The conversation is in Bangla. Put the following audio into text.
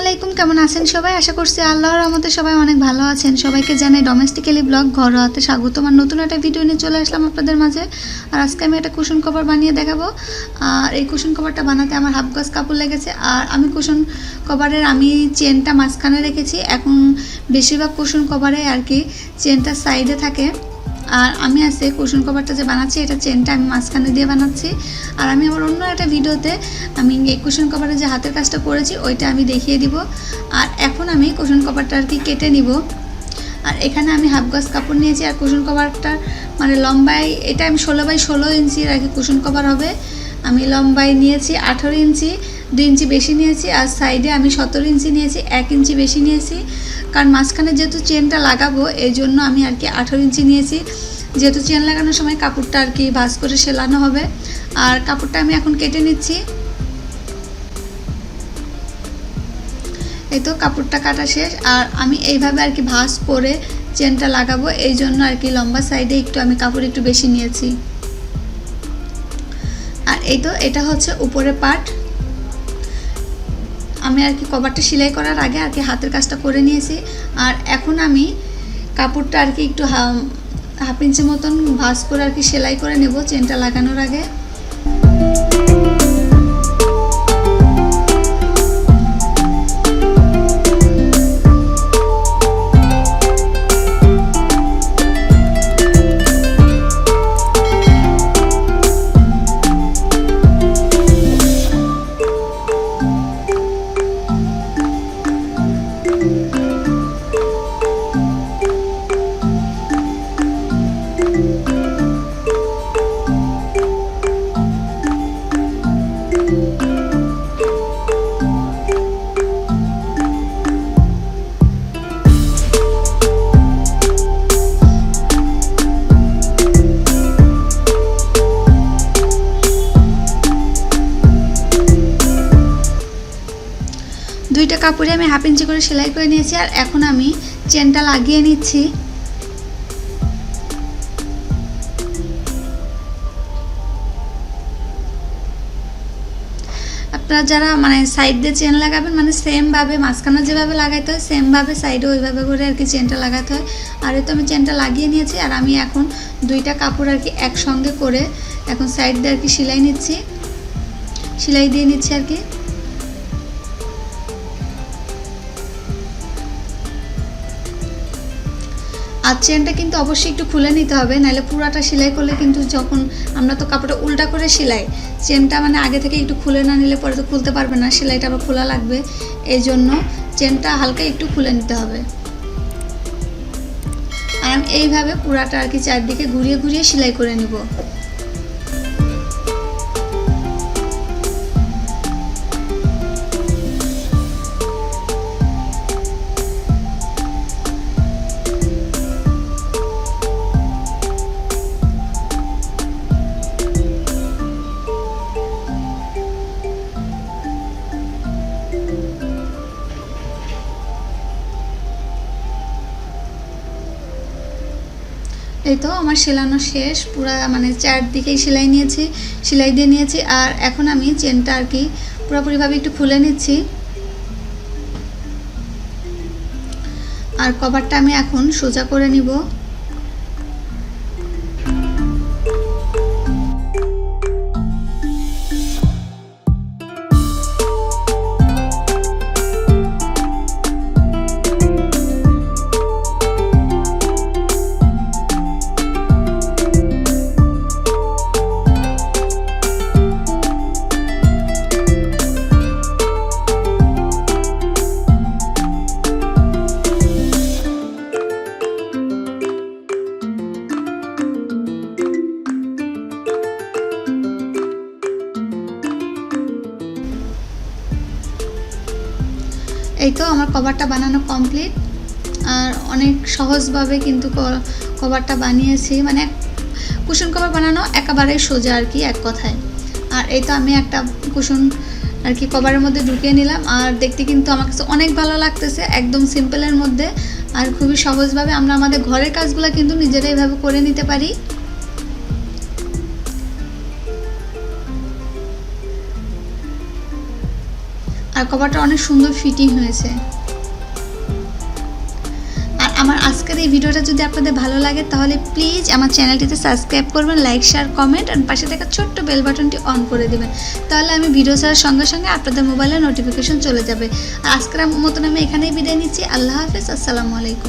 আলাইকুম, কেমন আছেন সবাই? আশা করছি আল্লাহর রহমতে সবাই অনেক ভালো আছেন। সবাইকে জানাই ডোমেস্টিক্যালি ব্লগ ঘরোয়াতে স্বাগতম আর নতুন একটা ভিডিও নিয়ে চলে আসলাম আপনাদের মাঝে। আর আজকে আমি একটা কুশন কভার বানিয়ে দেখাবো। আর এই কুশন কভারটা বানাতে আমার হাফ গজ কাপড় লেগেছে। আর আমি কুশন কভারের আমি চেনটা মাঝখানে রেখেছি। এখন বেশিরভাগ কুশন কভারে আর কি চেনটা সাইডে থাকে। আর আমি আছে কুশন কভারটা যে বানাচ্ছি, এটা চেনটা আমি মাঝখানে দিয়ে বানাচ্ছি। আর আমি আমার অন্য একটা ভিডিওতে আমি এই কুশন কভারে যে হাতের কাজটা করেছি, ওইটা আমি দেখিয়ে দিব। আর এখন আমি কুশন কভারটা আর কি কেটে নিব। আর এখানে আমি হাফ গজ কাপড় নিয়েছি, আর কুশন কভারটার মানে লম্বায়, এটা আমি ষোলো বাই ষোলো ইঞ্চির আর কি কুশন কভার হবে। আমি লম্বায় নিয়েছি আঠারো ইঞ্চি, দুই ইঞ্চি বেশি নিয়েছি, আর সাইডে আমি সতেরো ইঞ্চি নিয়েছি, এক ইঞ্চি বেশি নিয়েছি। কারণ মাঝখানে যেহেতু চেনটা লাগাবো, এই জন্য আমি আর কি আঠারো ইঞ্চি নিয়েছি। যেহেতু চেন লাগানোর সময় কাপড়টা আর কি ভাঁজ করে সেলানো হবে। আর কাপড়টা আমি এখন কেটে নিচ্ছি। এই তো কাপড়টা কাটা শেষ। আর আমি এইভাবে আর কি ভাঁজ করে চেনটা লাগাবো, এই জন্য আর কি লম্বা সাইডে একটু আমি কাপড় একটু বেশি নিয়েছি। আর এই তো এটা হচ্ছে উপরে পাট আমি আর কি কভারটা সেলাই করার আগে আর কি হাতের কাজটা করে নিয়েছি। আর এখন আমি কাপড়টা আর কি একটু হাফ ইঞ্চি মতন ভাঁজ করে আর কি সেলাই করে নেব চেনটা লাগানোর আগে। দুইটা কাপড়ে আমি হাফ ইঞ্চি করে সেলাই করে নিয়েছি আর এখন আমি চেনটা লাগিয়ে নিচ্ছি। আপনারা যারা মানে সাইড দিয়ে চেন লাগাবেন মানে সেমভাবে মাঝখানে যেভাবে লাগাইতে হয় সেমভাবে সাইডে ওইভাবে করে আর কি চেনটা লাগাতে হয়। আর তো আমি চেনটা লাগিয়ে নিয়েছি আর আমি এখন দুইটা কাপড় আর কি একসঙ্গে করে এখন সাইড দিয়ে আর কি সেলাই নিচ্ছি। সেলাই দিয়ে নিচ্ছি আর কি। আর চেনটা কিন্তু অবশ্যই একটু খুলে নিতে হবে নাহলে পুরাটা সেলাই করলে কিন্তু যখন আমরা তো কাপড়টা উল্টা করে সেলাই, চেনটা মানে আগে থেকে একটু খুলে না নিলে পরে তো খুলতে পারবে না, সেলাইটা আবার খোলা লাগবে। এই জন্য চেনটা হালকা একটু খুলে নিতে হবে। আর আমি এইভাবে পুরাটা আর কি চারদিকে ঘুরিয়ে ঘুরিয়ে সেলাই করে নিব। এই তো আমার সেলানো শেষ, পুরা মানে চারদিকেই সেলাই নিয়েছি, সেলাই দিয়ে নিয়েছি, আর এখন আমি চেনটা আর কি পুরোপুরিভাবে একটু খুলে নিচ্ছি। আর কভারটা আমি এখন সোজা করে নিব। এই তো আমার কভারটা বানানো কমপ্লিট আর অনেক সহজভাবে কিন্তু কভারটা বানিয়েছি। মানে কুশন কভার বানানো একেবারে সোজা আর কি, এক কথায়। আর এই তো আমি একটা কুশন আর কি কভারের মধ্যে ঢুকিয়ে নিলাম। আর দেখতে কিন্তু আমার কাছে অনেক ভালো লাগতেছে, একদম সিম্পলের মধ্যে। আর খুবই সহজভাবে আমরা আমাদের ঘরের কাজগুলো কিন্তু নিজেরাই এভাবে করে নিতে পারি। আর কভারটা অনেক সুন্দর ফিটিং হয়েছে। আর আমার আজকের এই ভিডিওটা যদি আপনাদের ভালো লাগে, তাহলে প্লিজ আমার চ্যানেলটিতে সাবস্ক্রাইব করবেন লাইক শেয়ার কমেন্ট আর পাশে থাকা ছোট্ট বেল বাটনটি অন করে দেবেন। তাহলে আমি ভিডিও ছাড়ার সঙ্গে সঙ্গে আপনাদের মোবাইলে নোটিফিকেশন চলে যাবে। আর আজকের মতন আমি এখানেই বিদায় নিচ্ছি। আল্লাহ হাফেজ, আসসালামু আলাইকুম।